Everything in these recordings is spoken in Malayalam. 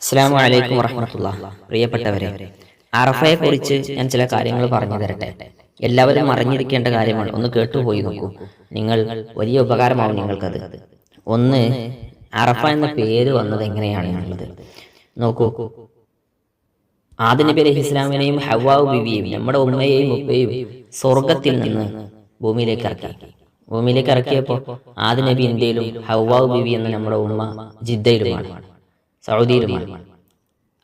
അസ്സാം വലൈക്കും വറഹമത്തുള്ള പ്രിയപ്പെട്ടവരെ അറഫയെ കുറിച്ച് ഞാൻ ചില കാര്യങ്ങൾ പറഞ്ഞു തരട്ടെ. എല്ലാവരും അറിഞ്ഞിരിക്കേണ്ട കാര്യമാണ് ഒന്ന് കേട്ടുപോയി നോക്കൂ. നിങ്ങൾ വലിയ ഉപകാരമാവും നിങ്ങൾക്കത്. ഒന്ന് അറഫ എന്ന പേര് വന്നത് എങ്ങനെയാണ് എന്നുള്ളത്. നോക്കൂ. ആദ്യ നബി അലൈഹി ഇസ്ലാമിനെയും ഹവാവ് ബിവിയും നമ്മുടെ ഉമ്മയെയും ഉപ്പയും സ്വർഗത്തിൽ നിന്ന് ഭൂമിയിലേക്ക് ഇറക്കി. ഭൂമിയിലേക്ക് ഇറക്കിയപ്പോൾ ആദ്യ നബി ഇന്ത്യയിലും ഹവാവ് ബിവി എന്ന നമ്മുടെ ഉമ്മ ജിദ്ദയിലുമാണ്. സൗദിയിലുമാണ്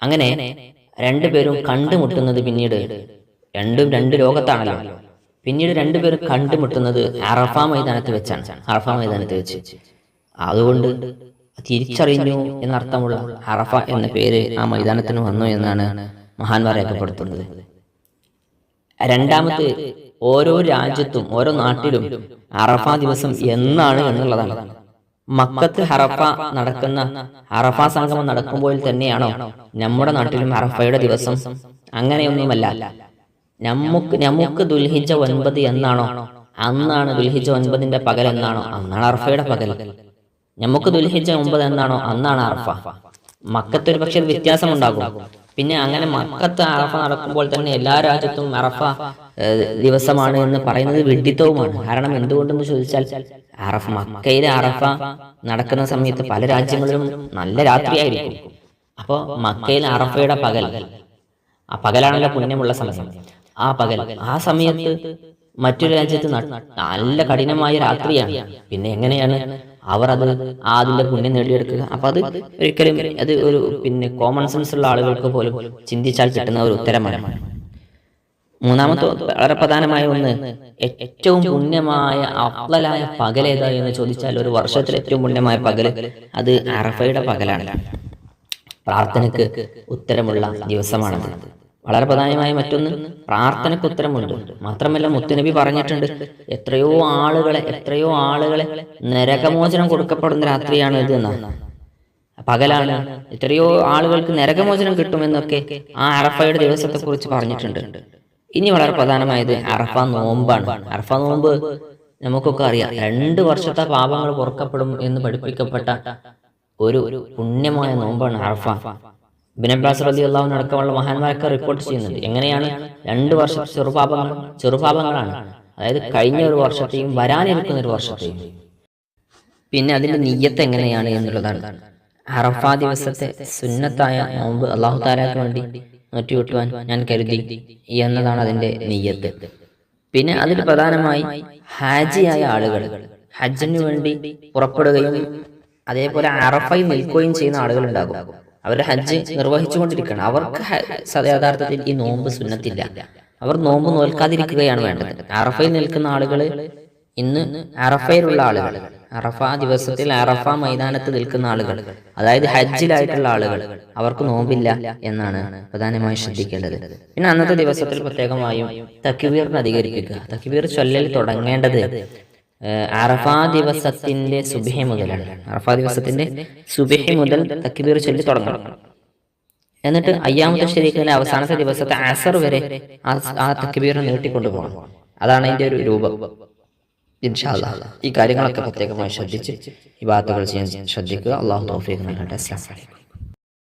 അങ്ങനെ രണ്ടുപേരും കണ്ടുമുട്ടുന്നത് പിന്നീട് രണ്ടും രണ്ട് ലോകത്താണല്ലോ. പിന്നീട് രണ്ടുപേരും കണ്ടുമുട്ടുന്നത് അറഫ മൈതാനത്ത് വെച്ചാണ്. അറഫ മൈതാനത്ത് വെച്ച്. അതുകൊണ്ട് തിരിച്ചറിഞ്ഞു എന്നർത്ഥമുള്ള അറഫ എന്ന പേര് ആ മൈതാനത്തിന് വന്നു എന്നാണ് മഹാന്മാർ രേഖപ്പെടുത്തുന്നത് രണ്ടാമത് ഓരോ രാജ്യത്തും ഓരോ നാട്ടിലും അറഫ ദിവസം എന്നാണ് എന്നുള്ളതാണ്. മക്കത്ത് ഹറഫ നടക്കുന്ന ഹറഫ സംഗമം നടക്കുമ്പോൾ തന്നെയാണോ നമ്മുടെ നാട്ടിലും ഹറഫയുടെ ദിവസം അങ്ങനെയൊന്നുമല്ല. നമുക്ക് നമുക്ക് ദുൽഹിജ ഒൻപത് എന്നാണോ? അന്നാണ് ദുൽഹിജ ഒൻപതിന്റെ പകൽ എന്നാണോ? അന്നാണ് അറഫയുടെ പകൽ. നമുക്ക് ദുൽഹിജ ഒമ്പത് എന്നാണോ? അന്നാണ് അറഫ. മക്കത്തൊരു പക്ഷേ വ്യത്യാസം ഉണ്ടാകും പിന്നെ അങ്ങനെ മക്കത്ത് അറഫ നടക്കുമ്പോൾ തന്നെ എല്ലാ രാജ്യത്തും അറഫ ദിവസമാണ് എന്ന് പറയുന്നത് വിഡിത്തവുമാണ് കാരണം എന്തുകൊണ്ടെന്ന് ചോദിച്ചാൽ അറഫ മക്കയിലെ അറഫ നടക്കുന്ന സമയത്ത് പല രാജ്യങ്ങളിലും നല്ല രാത്രിയായിരിക്കും. അപ്പോൾ മക്കയിൽ അറഫയുടെ പകൽ. ആ പകലാണല്ലോ പുണ്യമുള്ള സമയം. ആ പകൽ. ആ സമയത്ത് മറ്റൊരു രാജ്യത്ത് നല്ല കഠിനമായ രാത്രിയാണ്. പിന്നെ എങ്ങനെയാണ് അവർ അത് അതിന്റെ പുണ്യം നേടിയെടുക്കുക. അപ്പൊ അത് ഒരിക്കലും അത് ഒരു പിന്നെ കോമൺ സെൻസ് ഉള്ള ആളുകൾക്ക് പോലും ചിന്തിച്ചാൽ കിട്ടുന്ന ഒരു ഉത്തരമാണ്. മൂന്നാമത്തെ വളരെ പ്രധാനമായ ഒന്ന് ഏറ്റവും പുണ്യമായ അഫ്ലലായ പകൽ ഏതാ എന്ന് ചോദിച്ചാൽ ഒരു വർഷത്തിൽ ഏറ്റവും പുണ്യമായ പകൽ അത് അറഫയുടെ പകലാണ്. പ്രാർത്ഥനയ്ക്ക് ഉത്തരമുള്ള ദിവസമാണത്. വളരെ പ്രധാനമായ മറ്റൊന്ന് പ്രാർത്ഥനയ്ക്ക് ഉത്തരമുണ്ട്. മാത്രമല്ല മുത്തുനബി പറഞ്ഞിട്ടുണ്ട് എത്രയോ ആളുകളെ എത്രയോ ആളുകളെ നരകമോചനം കൊടുക്കപ്പെടുന്ന രാത്രിയാണ് ഇത് എന്നാണ്. പകലാണ് എത്രയോ ആളുകൾക്ക് നരകമോചനം കിട്ടുമെന്നൊക്കെ ആ അറഫയുടെ ദിവസത്തെ കുറിച്ച് പറഞ്ഞിട്ടുണ്ട്. ഇനി വളരെ പ്രധാനമായത് അറഫ നോമ്പാണ്. അറഫ നോമ്പ് നമുക്കൊക്കെ അറിയാം രണ്ട് വർഷത്തെ പാപങ്ങൾ പുറക്കപ്പെടും എന്ന് പഠിപ്പിക്കപ്പെട്ട ഒരു പുണ്യമായ നോമ്പാണ് അറഫ. ബിനബ്ബാസ് റലി അള്ളാഹു അടക്കമുള്ള മഹാന്മാരൊക്കെ റിപ്പോർട്ട് ചെയ്യുന്നുണ്ട്. എങ്ങനെയാണ്? രണ്ട് വർഷം ചെറുപാപങ്ങൾ ചെറുപാപങ്ങളാണ്. അതായത് കഴിഞ്ഞ ഒരു വർഷത്തെയും വരാനിരിക്കുന്ന ഒരു വർഷത്തെയും. പിന്നെ അതിന്റെ നീയത്ത് എങ്ങനെയാണ് എന്നുള്ളതാണ്. അറഫ ദിവസത്തെ സുന്നത്തായ നോമ്പ് അള്ളാഹു താലാക്ക് വേണ്ടി നോറ്റുവിട്ടുവാൻ ഞാൻ കരുതി. എന്നതാണ് അതിന്റെ നീയത്ത് പിന്നെ അതിൽ പ്രധാനമായി ഹാജിയായ ആളുകൾ. ഹജ്ജിന് വേണ്ടി പുറപ്പെടുകയും അതേപോലെ അറഫയിൽ നിൽക്കുകയും ചെയ്യുന്ന ആളുകൾ ഉണ്ടാകും. അവർ ഹജ്ജ് നിർവഹിച്ചുകൊണ്ടിരിക്കണം അവർക്ക് യഥാർത്ഥത്തിൽ ഈ നോമ്പ് സുന്നത്തില്ല. അവർ നോമ്പ് നോൽക്കാതിരിക്കുകയാണ് വേണ്ടത്. അറഫയിൽ നിൽക്കുന്ന ആളുകൾ ഇന്ന് അറഫയിലുള്ള ആളുകൾ അറഫ ദിവസത്തിൽ അറഫ മൈതാനത്ത് നിൽക്കുന്ന ആളുകൾ അതായത് ഹജ്ജിലായിട്ടുള്ള ആളുകൾ അവർക്ക് നോമ്പില്ല എന്നാണ് പ്രധാനമായും ശ്രദ്ധിക്കേണ്ടത്. പിന്നെ അന്നത്തെ ദിവസത്തിൽ പ്രത്യേകമായും തക്ബീറിന് അധികരിപ്പിക്കുക തക്ബീർ ചൊല്ലൽ തുടങ്ങേണ്ടത് അറഫ ദിവസത്തിന്റെ സുബിഹ മുതലാണ്. അറഫാ ദിവസത്തിന്റെ സുബിഹ മുതൽ തക്ബീർ ചൊല്ലി തുടങ്ങണം. എന്നിട്ട് അയ്യാമത്തെ ശരീരത്തിലെ അവസാനത്തെ ദിവസത്തെ അസർ വരെ ആ തക്ബീറിനെ നീട്ടിക്കൊണ്ടുപോകണം അതാണ് അതിന്റെ ഒരു രൂപം. ഇൻഷാ അല്ലാഹ്. ഈ കാര്യങ്ങളൊക്കെ പ്രത്യേകമായി ശ്രദ്ധിച്ച് ഈ വാർത്തകൾ ചെയ്യാൻ ശ്രദ്ധിക്കുക. അള്ളാഹു തൗഫീഖ് നൽകട്ടെ. അസ്സലാമു അലൈക്കും.